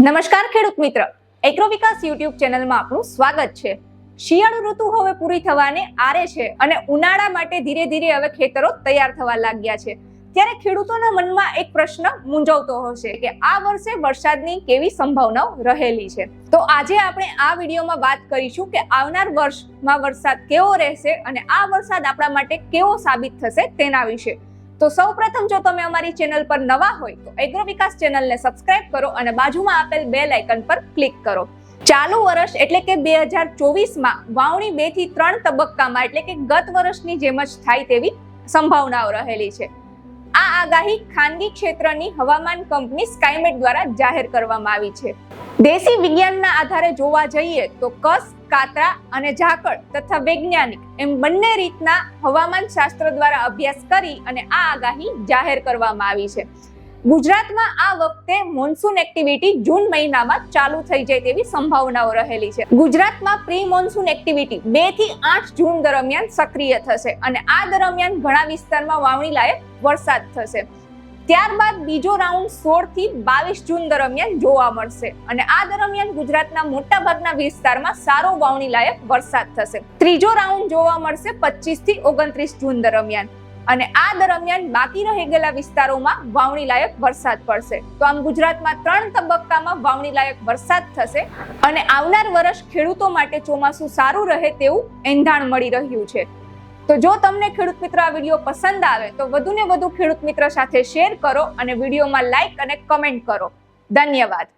નમસ્કાર ખેડૂત મિત્ર. એગ્રો વિકાસ યુટ્યુબ ચેનલમાં આપનું સ્વાગત છે. શિયાળુ ઋતુ હવે પૂરી થવાને આરે છે અને ઉનાળા માટે ધીરે ધીરે હવે ખેતરો તૈયાર થવા લાગ્યા છે. ત્યારે ખેડૂતોના મનમાં એક પ્રશ્ન મૂંઝવતો હશે કે આ વર્ષે વરસાદની કેવી સંભાવનાઓ રહેલી છે? તો આજે આપણે આ વિડીયોમાં વાત કરીશું કે આવનાર વર્ષમાં વરસાદ કેવો રહેશે અને આ વરસાદ આપણા માટે કેવો સાબિત થશે તેના વિશે. તો સૌપ્રથમ જો તમે અમારી ચેનલ પર નવા હોય તો એગ્રો વિકાસ ચેનલને સબસ્ક્રાઇબ કરો અને બાજુમાં આપેલ બેલ આઇકન પર ક્લિક કરો. ચાલુ વર્ષ એટલે કે બે હજાર ચોવીસમાં વાવણી બેથી ત્રણ તબક્કામાં એટલે કે ગત વર્ષની જેમ જ થાય તેવી સંભાવનાઓ રહેલી છે. આ આગાહી ખાનગી ક્ષેત્રની હવામાન કંપની સ્કાયમેટ દ્વારા જાહેર કરવામાં આવી છે. દેશી વિજ્ઞાનના આધારે જોવા જઈએ તો કસ, કાતરા અને ઝાકળ તથા વૈજ્ઞાનિક એમ બંને રીતના હવામાન શાસ્ત્ર દ્વારા અભ્યાસ કરી અને આ આગાહી જાહેર કરવામાં આવી છે. ગુજરાતમાં આ વખતે મોન્સૂન એક્ટિવિટી જૂન મહિનામાં ચાલુ થઈ જાય તેવી સંભાવનાઓ રહેલી છે. ગુજરાતમાં પ્રી મોન્સૂન એક્ટિવિટી બેથી આઠ જૂન દરમિયાન સક્રિય થશે અને આ દરમિયાન ઘણા વિસ્તારમાં વાવણી લાયક વરસાદ થશે. ત્યારબાદ બીજો રાઉન્ડ સોળથી બાવીસ જૂન દરમિયાન જોવા મળશે અને આ દરમિયાન ગુજરાતના મોટાભાગના વિસ્તારમાં સારો વાવણી લાયક વરસાદ થશે. ત્રીજો રાઉન્ડ જોવા મળશે પચીસથી ઓગણત્રીસ જૂન દરમિયાન. અને આ દરમિયાન બાકી રહી ગયેલા વિસ્તારોમાં વાવણી લાયક વરસાદ પડશે. તો આમ ગુજરાતમાં ત્રણ તબક્કામાં વાવણી લાયક વરસાદ થશે અને આવનાર વર્ષ ખેડૂતો માટે ચોમાસું સારું રહે તેવું એંધાણ મળી રહ્યું છે. તો જો તમને ખેડૂત મિત્ર આ વીડિયો પસંદ આવે, તો વધુને વધુ ખેડૂત મિત્ર સાથે શેર કરો અને વિડીયોમાં લાઈક અને કમેન્ટ કરો. ધન્યવાદ.